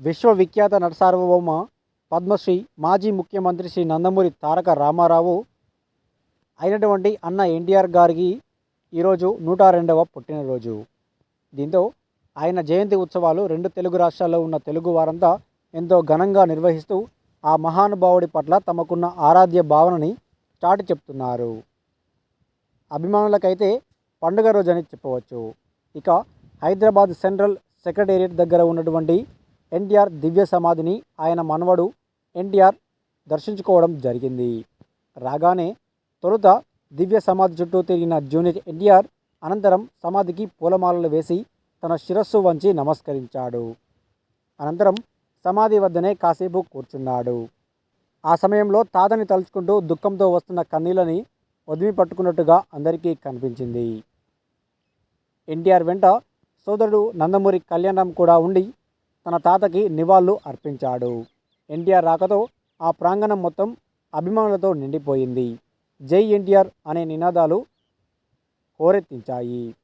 విశ్వవిఖ్యాత నటసార్వభౌమ పద్మశ్రీ మాజీ ముఖ్యమంత్రి శ్రీ నందమూరి తారక రామారావు అయినటువంటి అన్న ఎన్టీఆర్ గారికి ఈరోజు నూట రెండవ పుట్టినరోజు. దీంతో ఆయన జయంతి ఉత్సవాలు రెండు తెలుగు రాష్ట్రాల్లో ఉన్న తెలుగు వారంతా ఎంతో ఘనంగా నిర్వహిస్తూ ఆ మహానుభావుడి పట్ల తమకున్న ఆరాధ్య భావనని చాటి చెప్తున్నారు. అభిమానులకైతే పండుగ రోజు అని చెప్పవచ్చు. ఇక హైదరాబాద్ సెంట్రల్ సెక్రటేరియట్ దగ్గర ఉన్నటువంటి ఎన్టీఆర్ దివ్య సమాధిని ఆయన మనవడు ఎన్టీఆర్ దర్శించుకోవడం జరిగింది. రాగానే తొలుత దివ్య సమాధి చుట్టూ తిరిగిన జూనియర్ ఎన్టీఆర్ అనంతరం సమాధికి పూలమాలలు వేసి తన శిరస్సు వంచి నమస్కరించాడు. అనంతరం సమాధి వద్దనే కాసేపు కూర్చున్నాడు. ఆ సమయంలో తాతని తలుచుకుంటూ దుఃఖంతో వస్తున్న కన్నీళ్ళని వదిలి పట్టుకున్నట్టుగా అందరికీ కనిపించింది. ఎన్టీఆర్ వెంట సోదరుడు నందమూరి కళ్యాణం కూడా ఉండి తన తాతకి నివాళులు అర్పించాడు. ఎన్టీఆర్ రాకతో ఆ ప్రాంగణం మొత్తం అభిమానులతో నిండిపోయింది. జై ఎన్టీఆర్ అనే నినాదాలు హోరెత్తించాయి.